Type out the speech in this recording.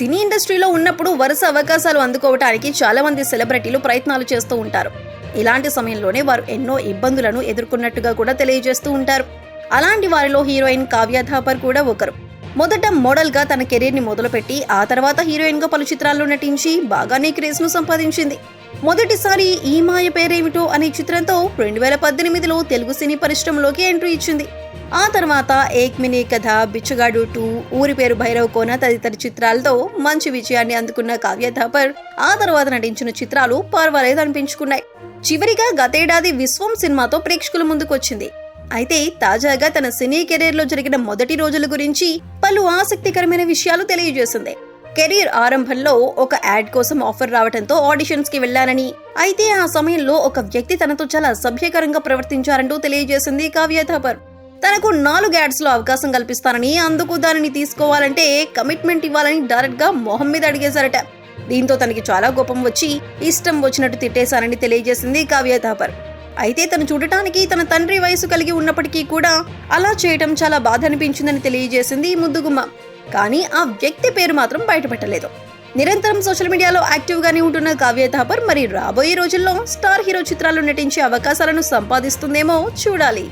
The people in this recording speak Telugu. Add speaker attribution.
Speaker 1: సినీ ఇండస్ట్రీలో ఉన్నప్పుడు వరుస అవకాశాలు అందుకోవటానికి చాలామంది సెలబ్రిటీలు ప్రయత్నాలు చేస్తూ ఉంటారు. ఇలాంటి సమయంలోనే వారు ఎన్నో ఇబ్బందులను ఎదుర్కొన్నట్టుగా కూడా తెలియజేస్తూ ఉంటారు. అలాంటి వారిలో హీరోయిన్ కావ్య థాపర్ కూడా ఒకరు. మొదట మోడల్గా తన కెరీర్ని మొదలుపెట్టి ఆ తర్వాత హీరోయిన్గా పలు చిత్రాల్లో నటించి బాగానే క్రేజ్ను సంపాదించింది. మొదటిసారి ఈ మాయ పేరేమిటో అనే చిత్రంతో రెండు వేల పద్దెనిమిదిలో తెలుగు సినీ పరిశ్రమలోకి ఎంట్రీ ఇచ్చింది. ఆ తర్వాత ఏక్ మినీ కథ బిచ్చగాడు టూ ఊరి పేరు భైరవ్ కోన తదితర చిత్రాలతో మంచి విజయాన్ని అందుకున్న కావ్య థాపర్ ఆ తర్వాత నటించిన చిత్రాలు పర్వాలేదు అనిపించుకున్నాయి. చివరిగా గతేడాది విశ్వం సినిమాతో ప్రేక్షకుల ముందుకొచ్చింది. అయితే తాజాగా తన సినీ కెరీర్లో జరిగిన మొదటి రోజుల గురించి పలు ఆసక్తికరమైన విషయాలు తెలియజేసింది. కెరీర్ ఆరంభంలో ఒక యాడ్ కోసం ఆఫర్ రావడంతో ఆడిషన్స్కి వెళ్ళానని అయితే ఆ సమయంలో ఒక వ్యక్తి తనతో చాలా అసభ్యకరంగా ప్రవర్తించారంటూ తెలియజేసింది కావ్య థాపర్ తనకు నాలుగు యాడ్స్లో అవకాశం కల్పిస్తానని అందుకు దానిని తీసుకోవాలంటే కమిట్మెంట్ ఇవ్వాలని డైరెక్ట్గా మొహం మీద అడిగేశారట. దీంతో తనకి చాలా కోపం వచ్చి ఇష్టం వచ్చినట్టు తిట్టేశానని తెలియజేసింది కావ్య థాపర్. అయితే తను చూడటానికి తన తండ్రి వయసు కలిగి ఉన్నప్పటికీ కూడా అలా చేయటం చాలా బాధ అనిపించిందని తెలియజేసింది ముద్దుగుమ్మ. కానీ ఆ వ్యక్తి పేరు మాత్రం బయటపెట్టలేదు. నిరంతరం సోషల్ మీడియాలో యాక్టివ్గానే ఉంటున్న కావ్య థాపర్ మరి రాబోయే రోజుల్లో స్టార్ హీరో చిత్రాల్లో నటించే అవకాశాలను సంపాదిస్తుందేమో చూడాలి.